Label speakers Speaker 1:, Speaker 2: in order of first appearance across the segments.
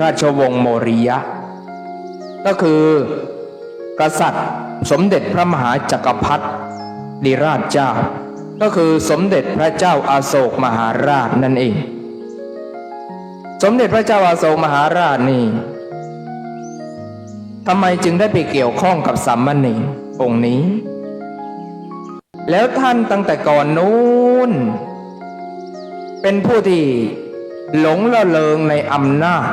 Speaker 1: ราชวงศ์โมริยะ ก็คือกษัตริย์สมเด็จพระมหาจักรพรรดิดิราชเจ้า ก็คือสมเด็จพระเจ้าอาโศกมหาราชนั่นเอง สมเด็จพระเจ้าอาโศกมหาราชนี่ทำไมจึงได้ไปเกี่ยวข้องกับสามเณรองค์นี้ แล้วท่านตั้งแต่ก่อนนู้น เป็นผู้ที่หลงละเลงในอำนาจ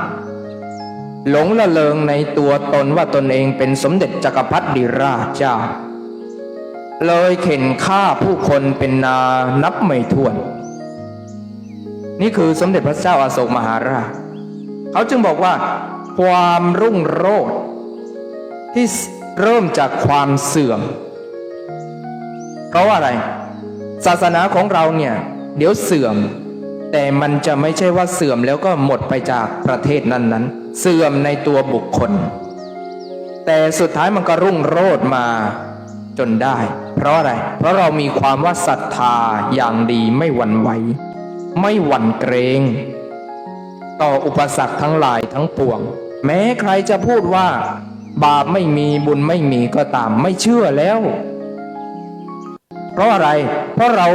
Speaker 1: หลงละเลงในตัวตนว่าตนเองเป็นสมเด็จจักรพรรดิราชเจ้า เลยเข็นฆ่าผู้คนเป็นนานับไม่ถ้วน นี่คือสมเด็จพระเจ้าอาโศกมหาราช เขาจึงบอกว่า ความรุ่งโรจน์ที่เริ่มจากความเสื่อม ราะว่าอะไร ศาสนาของเราเนี่ย เดี๋ยวเสื่อม แต่มันจะไม่ใช่ว่าเสื่อมแล้วก็หมดไปจากประเทศนั้นๆ เสื่อมในตัวบุคคล แต่สุดท้ายมันก็รุ่งโรจน์มาจนได้ เพราะอะไร เพราะเรามีความว่าศรัทธาอย่างดีไม่หวั่นไหว ไม่หวั่นเกรง ต่ออุปสรรคทั้งหลายทั้งปวง แม้ใครจะพูดว่า บาปไม่มีบุญไม่มีก็ตามไม่เชื่อแล้ว เพราะอะไร เพราะเรา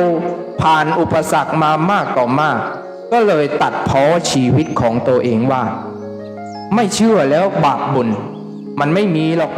Speaker 1: ผ่านอุปสรรคมามากต่อมาก ก็เลยตัดพ้อชีวิตของตัวเองว่า ไม่เชื่อแล้วบาปบุญ มันไม่มีหรอก